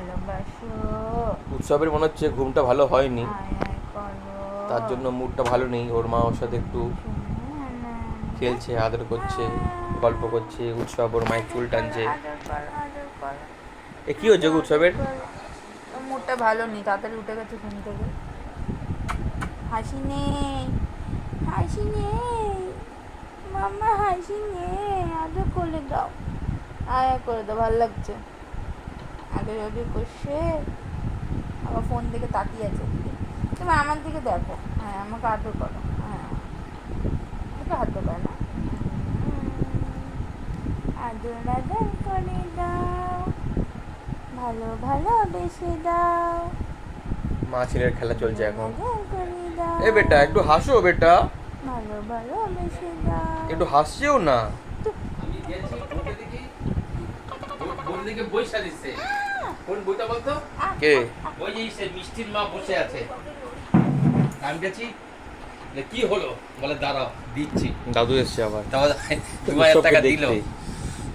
ভালোবাসো। উৎসবের মনে হচ্ছে ঘুমটা ভালো হয়নি। তার জন্য মুডটা ভালো নেই। ওর মা ওর সাথে একটু খেলছে আদর করছে গল্প করছে উৎসব ওর মায়ের চুল টানছে। এ কি হচ্ছে উৎসবের? মুডটা ভালো নেই তাড়াতাড়ি উঠে গেছে ঘুম থেকে। হাসি নেই হাসি নেই। মামা হাসি নেই। আদর করে দাও। আয় করে দাও ভালো লাগছে। আদর আদর করছে। আবার ফোন দিকে তাকিয়ে আছে। তুমি আমার দিকে দেখো। হ্যাঁ আমাকে আদর করো। হ্যাঁ। আমাকে আদর করো না। আদর আদর করে দাও। ভালো ভালো বেসে দাও। মা ছেলের খেলা চলছে এখন। এ বেটা একটু হাসো বেটা। ভালো ভালো বেসে দাও। একটু হাসছেও না। আমি গেছি দিকে বই সাজিয়েছে কোন বইটা বলতো? কে? ওই যে সে মিষ্টির মা বসে আছে। আমি গেছি। কি হলো? বলে দাঁড়াও দিচ্ছি। দাদু এসছে আবার। দু হাজার টাকা দিল।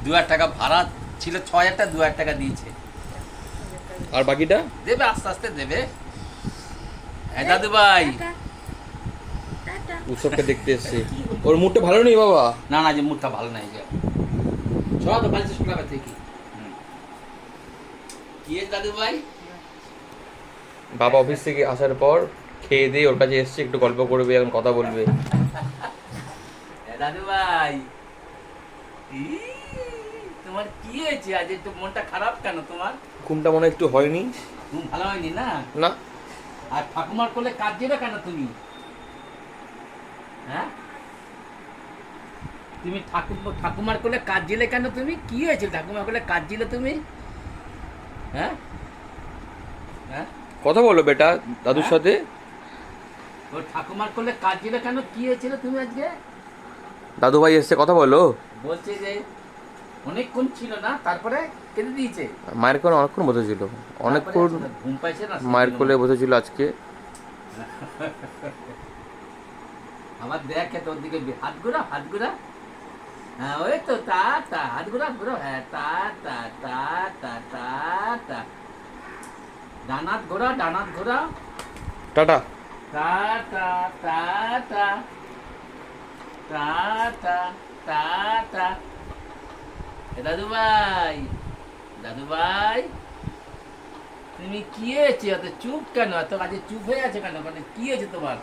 দু হাজার টাকা ভাড়া ছিল ছ হাজার টাকা দু হাজার টাকা দিয়েছে। আর বাকিটা? দেবে আস্তে আস্তে দেবে। হ্যাঁ দাদু ভাই। উৎসবকে দেখতে এসছে। ওর মুডটা ভালো নেই বাবা? না না যে মুডটা ভালো নাই যে। সব তো বাড়িতে শোনাবে থেকে। দাদু ভাই? বাবা অফিস থেকে আসার পর খেয়ে দিয়ে ওর কাছে এসছে একটু গল্প করবে এখন কথা বলবে। দাদু ভাই তোমার কি হয়েছে? আজ একটু মনটা খারাপ কেন তোমার? ঘুমটা মনে একটু হয়নি। ঘুম ভালো হয়নি না? না। আর ঠাকুমার কোলে কাজ দিলে কেন তুমি? হ্যাঁ? তুমি ঠাকুর ঠাকুমার কোলে কাজ দিলে কেন তুমি? কি হয়েছে? ঠাকুমার কোলে কাজ দিলে তুমি? হ্যাঁ? হ্যাঁ? কথা বলো বেটা দাদুর হ্যাঁ? সাথে। ও ঠাকুমার কোলে কাজ দিলে কেন? কি হয়েছিল তুমি আজকে? দাদু ভাই এসছে কথা বলো। বলছে যে অনেকক্ষণ ছিল না তারপরে কেঁদে দিয়েছে। মায়ের কোলে অনেকক্ষণ বসেছিল। অনেকক্ষণ ঘুম পাইছে না মায়ের কোলে বসেছিল আজকে। আবার দেখে তোর দিকে হাত ঘুরা হাত ঘুরা। হ্যাঁ ওই তো তা তা হাত ঘুরা ঘুরো। হ্যাঁ তা তা তা তা তা টাটা ঘোরা ঘোরা। Tata. Tata tata. Tata tata. দাদু ভাই দাদু ভাই তুমি কি হয়েছে? এত চুপ কেন? এত কাজে চুপ হয়ে আছে কেন? মানে কি হয়েছে তোমার?